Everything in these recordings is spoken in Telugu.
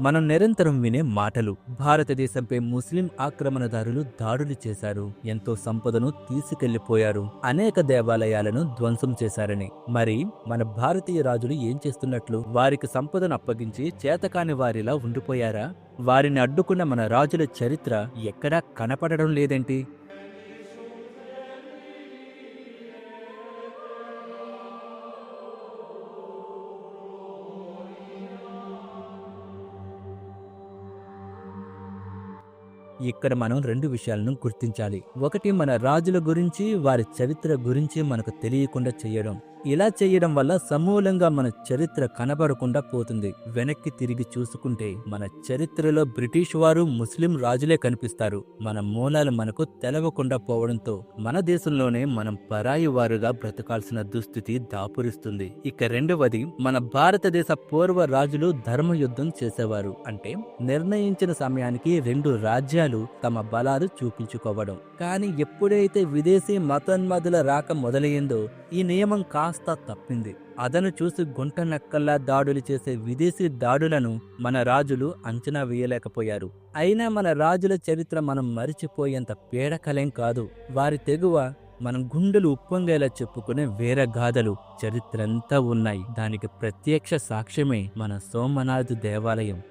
మనం నిరంతరం వినే మాటలు. భారతదేశంపై ముస్లిం ఆక్రమణదారులు దాడులు చేశారు. ఎంతో సంపదను తీసుకెళ్ళిపోయారు. అనేక దేవాలయాలను ధ్వంసం చేశారని. మరి మన భారతీయ రాజులు ఏం చేస్తున్నట్లు? వారికి సంపదను అప్పగించి చేతకాని వారిలా ఉండిపోయారా? వారిని అడ్డుకున్న మన రాజుల చరిత్ర ఎక్కడా కనపడడం లేదేంటి? ఇక్కడ మనం రెండు విషయాలను గుర్తించాలి. ఒకటి మన రాజుల గురించి వారి చరిత్ర గురించి మనకు తెలియకుండా చేయడం. ఇలా చేయడం వల్ల సమూలంగా మన చరిత్ర కనబడకుండా పోతుంది. వెనక్కి తిరిగి చూసుకుంటే మన చరిత్రలో బ్రిటిష్ వారు ముస్లిం రాజులే కనిపిస్తారు. మన మూలాలు మనకు తెలవకుండా పోవడంతో మన దేశంలోనే మనం పరాయి వారుగా బ్రతకాల్సిన దుస్థితి దాపురిస్తుంది. ఇక రెండవది మన భారతదేశ పూర్వ రాజులు ధర్మయుద్ధం చేసేవారు. అంటే నిర్ణయించిన సమయానికి రెండు రాజ్యాలు తమ బలాలు చూపించుకోవడం. కానీ ఎప్పుడైతే విదేశీ మతోన్మాదుల రాక మొదలయ్యిందో ఈ నియమం కా కాస్త తప్పింది. అదను చూసి గుంట నక్కల్లా దాడులు చేసే విదేశీ దాడులను మన రాజులు అంచనా వేయలేకపోయారు. అయినా మన రాజుల చరిత్ర మనం మరిచిపోయేంత పీడకలేం కాదు. వారి తెగువ మనం గుండెలు ఉప్పొంగేలా చెప్పుకునే వేరే గాథలు చరిత్రంతా ఉన్నాయి. దానికి ప్రత్యక్ష సాక్ష్యమే మన సోమనాథ్ దేవాలయం.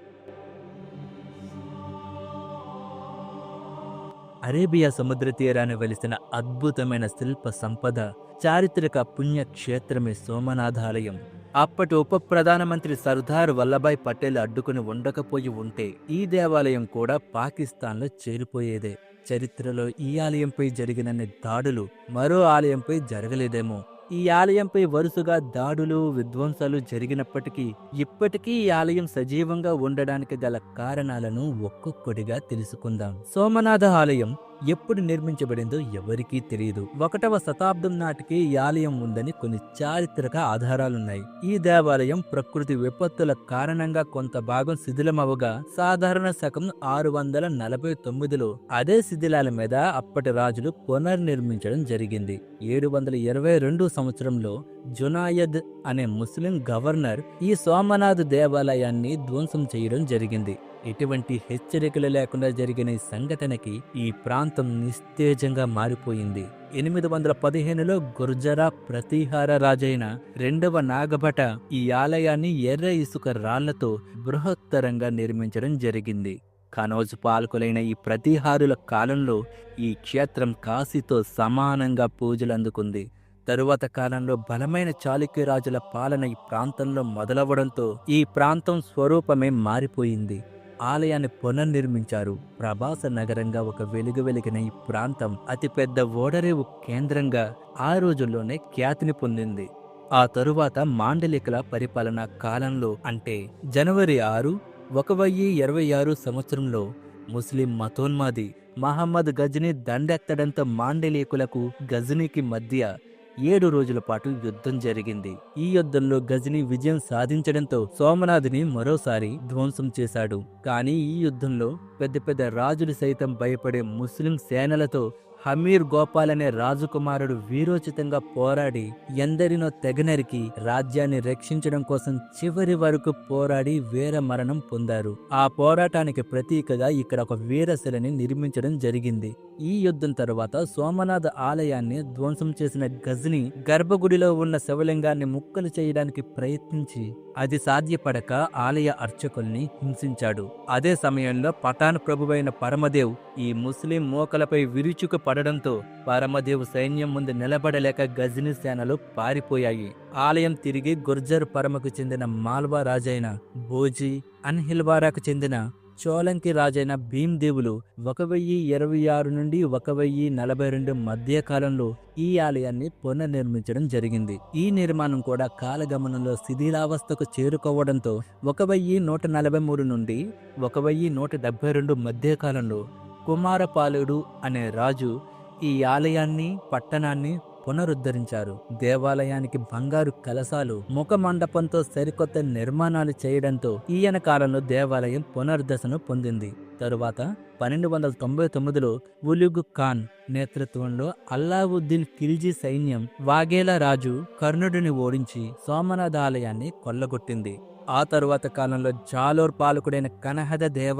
అరేబియా సముద్ర తీరాన్ని వెలిసిన అద్భుతమైన శిల్ప సంపద చారిత్రక పుణ్యక్షేత్రమే సోమనాథాలయం. అప్పటి ఉప ప్రధానమంత్రి సర్దార్ వల్లభాయ్ పటేల్ అడ్డుకుని ఉండకపోయి ఉంటే ఈ దేవాలయం కూడా పాకిస్తాన్లో చేరిపోయేదే. చరిత్రలో ఈ ఆలయంపై జరిగినన్ని దాడులు మరో ఆలయంపై జరగలేదేమో. ఈ ఆలయంపై వరుసగా దాడులు విధ్వంసాలు జరిగినప్పటికీ ఇప్పటికీ ఈ ఆలయం సజీవంగా ఉండడానికి గల కారణాలను ఒక్కొక్కటిగా తెలుసుకుందాం. సోమనాథ ఆలయం ఎప్పుడు నిర్మించబడిందో ఎవరికీ తెలియదు. ఒకటవ శతాబ్దం నాటికి ఈ ఆలయం ఉందని కొన్ని చారిత్రక ఆధారాలున్నాయి. ఈ దేవాలయం ప్రకృతి విపత్తుల కారణంగా కొంత భాగం శిథిలమవగా సాధారణ శకం ఆరు వందల నలభై తొమ్మిదిలో అదే శిథిలాల మీద అప్పటి రాజులు పునర్నిర్మించడం జరిగింది. ఏడు వందల ఇరవై రెండు సంవత్సరంలో జునాయద్ అనే ముస్లిం గవర్నర్ ఈ సోమనాథ్ దేవాలయాన్ని ధ్వంసం చేయడం జరిగింది. ఎటువంటి హెచ్చరికలు లేకుండా జరిగిన ఈ సంఘటనకి ఈ ప్రాంతం నిస్తేజంగా మారిపోయింది. ఎనిమిది వందల పదిహేనులో గుర్జరా ప్రతీహార రాజైన రెండవ నాగభట ఈ ఆలయాన్ని ఎర్ర ఇసుక రాళ్ళతో బృహత్తరంగా నిర్మించడం జరిగింది. కనోజ్ పాలకులైన ఈ ప్రతిహారుల కాలంలో ఈ క్షేత్రం కాశీతో సమానంగా పూజలు అందుకుంది తరువాత కాలంలో బలమైన చాళుక్య రాజుల పాలన ఈ ప్రాంతంలో మొదలవడంతో ఈ ప్రాంతం స్వరూపమే మారిపోయింది. ఆలయాన్ని పునర్నిర్మించారు. ప్రభాస నగరంగా ఒక వెలుగు వెలిగిన ఈ ప్రాంతం అతిపెద్ద ఓడరేవు కేంద్రంగా ఆ రోజుల్లోనే ఖ్యాతిని పొందింది. ఆ తరువాత మాండలికల పరిపాలన కాలంలో అంటే జనవరి ఆరు ఒక వెయ్యి ఇరవై ఆరు సంవత్సరంలో ముస్లిం మతోన్మాది మహమ్మద్ గజనీ దండెత్తడంతో మాండలికులకు గజనీకి మధ్య ఏడు రోజుల పాటు యుద్ధం జరిగింది. ఈ యుద్ధంలో గజని విజయం సాధించడంతో సోమనాథుని మరోసారి ధ్వంసం చేశాడు. కానీ ఈ యుద్ధంలో పెద్ద పెద్ద రాజులు సైతం భయపడే ముస్లిం సేనలతో హమీర్ గోపాల్ అనే రాజకుమారుడు వీరోచితంగా పోరాడి ఎందరినో తెగనరికి రాజ్యాన్ని రక్షించడం కోసం చివరి వరకు పోరాడి వీర మరణం పొందారు. ఆ పోరాటానికి ప్రతీకగా ఇక్కడ ఒక వీరశిలని నిర్మించడం జరిగింది. ఈ యుద్ధం తర్వాత సోమనాథ ఆలయాన్ని ధ్వంసం చేసిన గజ్ని గర్భగుడిలో ఉన్న శివలింగాన్ని ముక్కలు చేయడానికి ప్రయత్నించి అది సాధ్యపడక ఆలయ అర్చకుల్ని హింసించాడు. అదే సమయంలో పఠాన్ ప్రభువైన పరమదేవ్ ఈ ముస్లిం మోకలపై విరుచుకు పడడంతో పరమదేవు సైన్యం ముందు నిలబడలేక గజని సేనలు పారిపోయాయి. ఆలయం తిరిగి గుర్జర్ పరమకు చెందిన మాల్వా రాజైన భోజీ అన్హిల్వారాకు చెందిన చోళంకి రాజైన భీమ్దేవులు ఒక వెయ్యి ఇరవై ఆరు నుండి ఒక వెయ్యి నలభై రెండు మధ్య కాలంలో ఈ ఆలయాన్ని పునర్నిర్మించడం జరిగింది. ఈ నిర్మాణం కూడా కాలగమనంలో శిథిలావస్థకు చేరుకోవడంతో ఒక వెయ్యి నూట నలభై మూడు నుండి ఒక వెయ్యి నూట డెబ్బై రెండు మధ్య కాలంలో కుమారపాలుడు అనే రాజు ఈ ఆలయాన్ని పట్టణాన్ని పునరుద్ధరించారు. దేవాలయానికి బంగారు కలశాలు ముఖ మండపంతో సరికొత్త నిర్మాణాలు చేయడంతో ఈయన కాలంలో దేవాలయం పునర్దశను పొందింది. తరువాత పన్నెండు వందల తొంభై తొమ్మిదిలో ఉలుగు ఖాన్ నేతృత్వంలో అల్లావుద్దీన్ ఖిల్జీ సైన్యం వాఘేలా రాజు కర్ణుడిని ఓడించి సోమనాథ ఆలయాన్ని కొల్లగొట్టింది. ఆ తరువాత కాలంలో జాలోర్ పాలకుడైన కనహద దేవ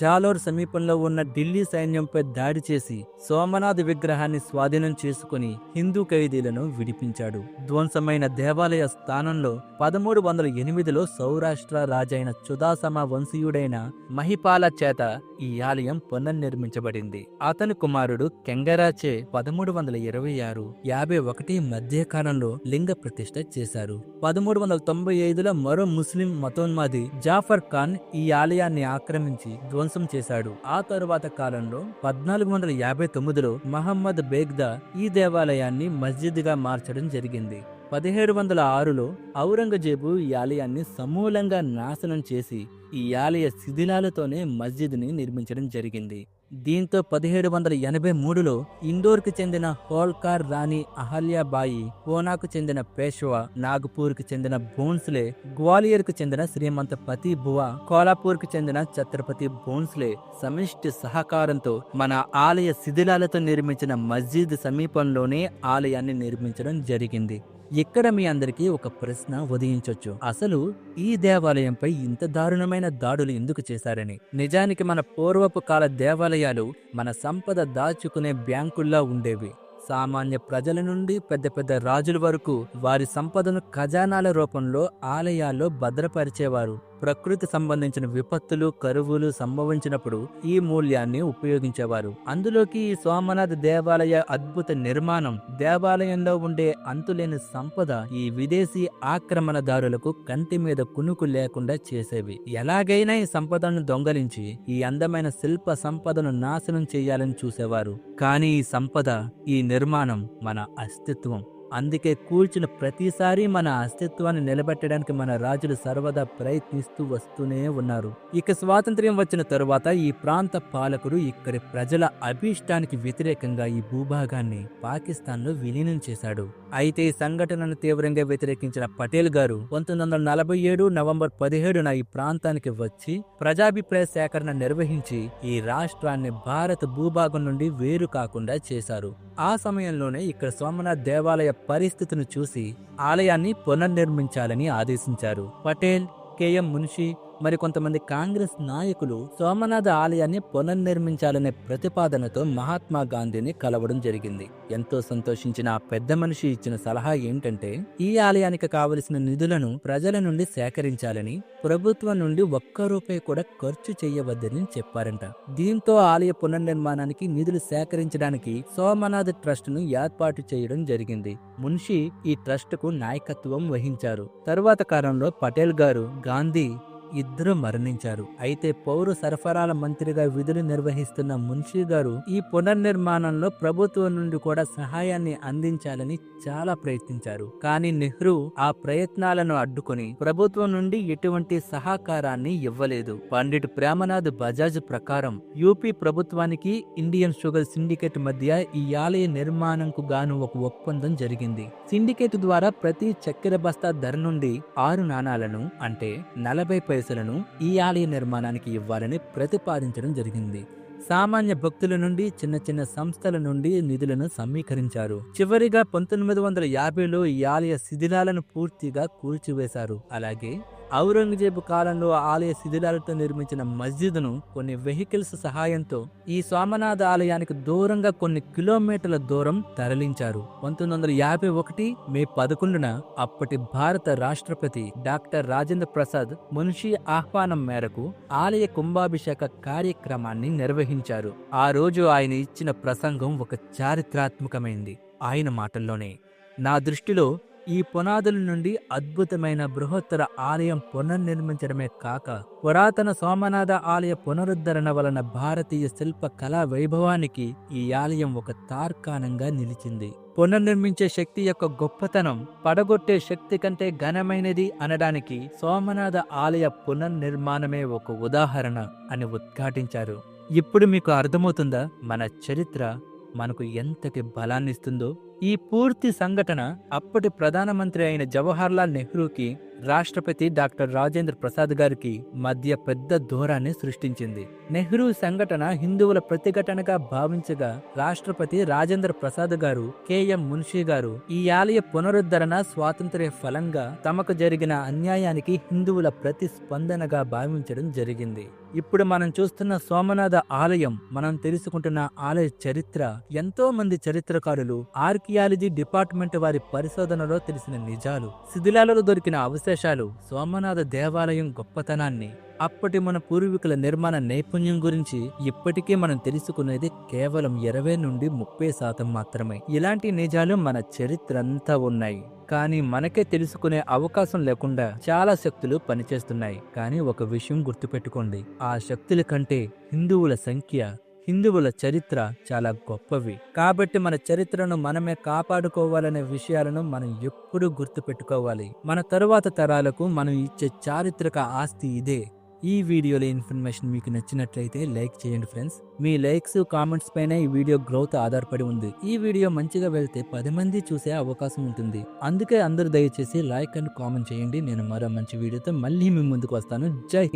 జాలోర్ సమీపంలో ఉన్న ఢిల్లీ సైన్యంపై దాడి చేసి సోమనాథ్ విగ్రహాన్ని స్వాధీనం చేసుకుని హిందూ ఖైదీలను విడిపించాడు. ధ్వంసమైన దేవాలయ స్థానంలో పదమూడు వందల ఎనిమిదిలో సౌరాష్ట్ర రాజైన చుదాసమ వంశీయుడైన మహిపాల చేత ఈ ఆలయం పునర్నిర్మించబడింది. అతని కుమారుడు కెంగరాచే పదమూడు వందల ఇరవై ఆరు యాభై ఒకటి మధ్య కాలంలో లింగ ప్రతిష్ఠ చేశారు. పదమూడు వందల తొంభై ఐదులో మరో ముస్లిం మతోన్మాది జాఫర్ ఖాన్ ఈ ఆలయాన్ని ఆక్రమించి ధ్వంసం చేశాడు. ఆ తరువాత కాలంలో పద్నాలుగు వందల యాభై తొమ్మిదిలో మహమ్మద్ బేగ్దా ఈ దేవాలయాన్ని మస్జిద్గా మార్చడం జరిగింది. పదిహేడు వందల ఆరులో ఔరంగజేబు ఈ ఆలయాన్ని సమూలంగా నాశనం చేసి ఈ ఆలయ శిథిలాలతోనే మస్జిద్ని నిర్మించడం జరిగింది. దీంతో పదిహేడు వందల ఎనభై మూడులో ఇండోర్కు చెందిన హోల్కార్ రాణి అహల్యాబాయి పూనాకు చెందిన పేష్వా నాగపూర్కు చెందిన భోన్స్లే గ్వాలియర్కు చెందిన శ్రీమంత పతి బువా కోలాపూర్కు చెందిన ఛత్రపతి భోన్స్లే సమిష్టి సహకారంతో మన ఆలయ శిథిలాలతో నిర్మించిన మస్జిద్ సమీపంలోనే ఆలయాన్ని నిర్మించడం జరిగింది. ఇక్కడ మీ అందరికీ ఒక ప్రశ్న ఉదయించవచ్చు అసలు ఈ దేవాలయంపై ఇంత దారుణమైన దాడులు ఎందుకు చేశారని? నిజానికి మన పూర్వపు కాల దేవాలయాలు మన సంపద దాచుకునే బ్యాంకుల్లా ఉండేవి. సామాన్య ప్రజల నుండి పెద్ద పెద్ద రాజుల వరకు వారి సంపదను ఖజానాల రూపంలో ఆలయాల్లో భద్రపరిచేవారు. ప్రకృతి సంబంధించిన విపత్తులు కరువులు సంభవించినప్పుడు ఈ మూల్యాన్ని ఉపయోగించేవారు. అందులోకి ఈ సోమనాథ్ దేవాలయ అద్భుత నిర్మాణం దేవాలయంలో ఉండే అంతులేని సంపద ఈ విదేశీ ఆక్రమణదారులకు కంటి మీద కునుకు లేకుండా చేసేవి. ఎలాగైనా ఈ సంపదను దొంగలించి ఈ అందమైన శిల్ప సంపదను నాశనం చేయాలని చూసేవారు. కానీ ఈ సంపద ఈ నిర్మాణం మన అస్తిత్వం. అందుకే కూల్చిన ప్రతిసారి మన అస్తిత్వాన్ని నిలబెట్టడానికి మన రాజులు సర్వదా ప్రయత్నిస్తూ వస్తూనే ఉన్నారు. ఇక స్వాతంత్ర్యం వచ్చిన తరువాత ఈ ప్రాంత పాలకుడు ఇక్కడి ప్రజల అభీష్టానికి వ్యతిరేకంగా ఈ భూభాగాన్ని పాకిస్తాన్లో విలీనం చేశాడు. అయితే ఈ సంఘటనను తీవ్రంగా వ్యతిరేకించిన పటేల్ గారు పంతొమ్మిది వందల నలభై ఏడు నవంబర్ పదిహేడున ఈ ప్రాంతానికి వచ్చి ప్రజాభిప్రాయ సేకరణ నిర్వహించి ఈ రాష్ట్రాన్ని భారత భూభాగం నుండి వేరు కాకుండా చేశారు. ఆ సమయంలోనే ఇక్కడ సోమనాథ్ దేవాలయ పరిస్థితిని చూసి ఆలయాన్ని పునర్నిర్మించాలని ఆదేశించారు. పటేల్ కెఎం మున్షి మరి కొంతమంది కాంగ్రెస్ నాయకులు సోమనాథ ఆలయాన్ని పునర్నిర్మించాలనే ప్రతిపాదనతో మహాత్మా గాంధీని కలవడం జరిగింది. ఎంతో సంతోషించిన ఆ పెద్ద మనిషి ఇచ్చిన సలహా ఏంటంటే ఈ ఆలయానికి కావలసిన నిధులను ప్రజల నుండి సేకరించాలని ప్రభుత్వం నుండి ఒక్క రూపాయి కూడా ఖర్చు చేయవద్దని చెప్పారంట. దీంతో ఆలయ పునర్నిర్మాణానికి నిధులు సేకరించడానికి సోమనాథ్ ట్రస్ట్ను ఏర్పాటు చేయడం జరిగింది. మున్షి ఈ ట్రస్ట్కు నాయకత్వం వహించారు. తరువాత కాలంలో పటేల్ గారు గాంధీ ఇద్దరు మరణించారు. అయితే పౌర సరఫరాల మంత్రిగా విధులు నిర్వహిస్తున్న మున్షి గారు ఈ పునర్నిర్మాణంలో ప్రభుత్వం నుండి కూడా సహాయాన్ని అందించాలని చాలా ప్రయత్నించారు. కానీ నెహ్రూ ఆ ప్రయత్నాలను అడ్డుకొని ప్రభుత్వం నుండి ఎటువంటి సహకారాన్ని ఇవ్వలేదు. పండిట్ ప్రేమనాథ్ బజాజ్ ప్రకారం యూపీ ప్రభుత్వానికి ఇండియన్ షుగర్ సిండికేట్ మధ్య ఈ ఆలయ నిర్మాణంకు గాను ఒక ఒప్పందం జరిగింది. సిండికేట్ ద్వారా ప్రతి చక్కెర బస్తా ధర నుండి ఆరు నాణాలను అంటే నలభై పైసలను ఈ ఆలయ నిర్మాణానికి ఇవ్వాలని ప్రతిపాదించడం జరిగింది. సామాన్య భక్తుల నుండి చిన్న చిన్న సంస్థల నుండి నిధులను సమీకరించారు. చివరిగా పంతొమ్మిది వందల యాభైలో ఈ ఆలయ శిథిలాలను పూర్తిగా కూల్చివేశారు. అలాగే ఔరంగజేబు కాలంలో ఆలయ శిథిలాలతో నిర్మించిన మస్జిద్ను కొన్ని వెహికల్స్ సహాయంతో ఈ సోమనాథ ఆలయానికి దూరంగా కొన్ని కిలోమీటర్ల దూరం తరలించారు. పంతొమ్మిది వందల యాభై ఒకటి మే పదకొండున అప్పటి భారత రాష్ట్రపతి డాక్టర్ రాజేంద్ర ప్రసాద్ మున్షి ఆహ్వానం మేరకు ఆలయ కుంభాభిషేక కార్యక్రమాన్ని నిర్వహించారు. ఆ రోజు ఆయన ఇచ్చిన ప్రసంగం ఒక చారిత్రాత్మకమైంది. ఆయన మాటల్లోనే నా దృష్టిలో ఈ పునాదుల నుండి అద్భుతమైన బృహత్తర ఆలయం పునర్నిర్మించడమే కాక పురాతన సోమనాథ ఆలయ పునరుద్ధరణ వలన భారతీయ శిల్ప కళా వైభవానికి ఈ ఆలయం ఒక తార్కాణంగా నిలిచింది. పునర్నిర్మించే శక్తి యొక్క గొప్పతనం పడగొట్టే శక్తి కంటే ఘనమైనది అనడానికి సోమనాథ ఆలయ పునర్నిర్మాణమే ఒక ఉదాహరణ అని ఉద్ఘాటించారు. ఇప్పుడు మీకు అర్థమవుతుందా మన చరిత్ర మనకు ఎంతటి బలాన్నిస్తుందో? ఈ పూర్తి సంఘటన అప్పటి ప్రధానమంత్రి అయిన జవహర్లాల్ నెహ్రూకి రాష్ట్రపతి డాక్టర్ రాజేంద్ర ప్రసాద్ గారికి మధ్య పెద్ద దూరాన్ని సృష్టించింది. నెహ్రూ సంఘటన హిందువుల ప్రతిఘటనగా భావించగా రాష్ట్రపతి రాజేంద్ర ప్రసాద్ గారు కెఎం మున్షి గారు ఈ ఆలయ పునరుద్ధరణ స్వాతంత్ర్య ఫలంగా తమకు జరిగిన అన్యాయానికి హిందువుల ప్రతిస్పందనగా భావించడం జరిగింది. ఇప్పుడు మనం చూస్తున్న సోమనాథ ఆలయం మనం తెలుసుకుంటున్న ఆలయ చరిత్ర ఎంతో మంది చరిత్రకారులు ఆర్కియాలజీ డిపార్ట్మెంట్ వారి పరిశోధనలో తెలిసిన నిజాలు. శిథిలాలలో దొరికిన అవసరం అవశేషాలు సోమనాథ దేవాలయం గొప్పతనాన్ని అప్పటి మన పూర్వీకుల నిర్మాణ నైపుణ్యం గురించి ఇప్పటికే మనం తెలుసుకునేది కేవలం ఇరవై నుండి ముప్పై శాతం మాత్రమే. ఇలాంటి నిజాలు మన చరిత్ర అంతా ఉన్నాయి. కానీ మనకే తెలుసుకునే అవకాశం లేకుండా చాలా శక్తులు పనిచేస్తున్నాయి. కానీ ఒక విషయం గుర్తుపెట్టుకోండి. ఆ శక్తుల కంటే హిందువుల సంఖ్య హిందువుల చరిత్ర చాలా గొప్పవి. కాబట్టి మన చరిత్రను మనమే కాపాడుకోవాలనే విషయాలను మనం ఎప్పుడూ గుర్తుపెట్టుకోవాలి. మన తరువాత తరాలకు మనం ఇచ్చే చారిత్రక ఆస్తి ఇదే. ఈ వీడియోలో ఇన్ఫర్మేషన్ మీకు నచ్చినట్లయితే లైక్ చేయండి ఫ్రెండ్స్. మీ లైక్స్ కామెంట్స్ పైన ఈ వీడియో గ్రోత్ ఆధారపడి ఉంది. ఈ వీడియో మంచిగా వెళ్తే పది మంది చూసే అవకాశం ఉంటుంది. అందుకే అందరూ దయచేసి లైక్ అండ్ కామెంట్ చేయండి. నేను మరో మంచి వీడియోతో మళ్ళీ మీ ముందుకు వస్తాను. జై హింద్.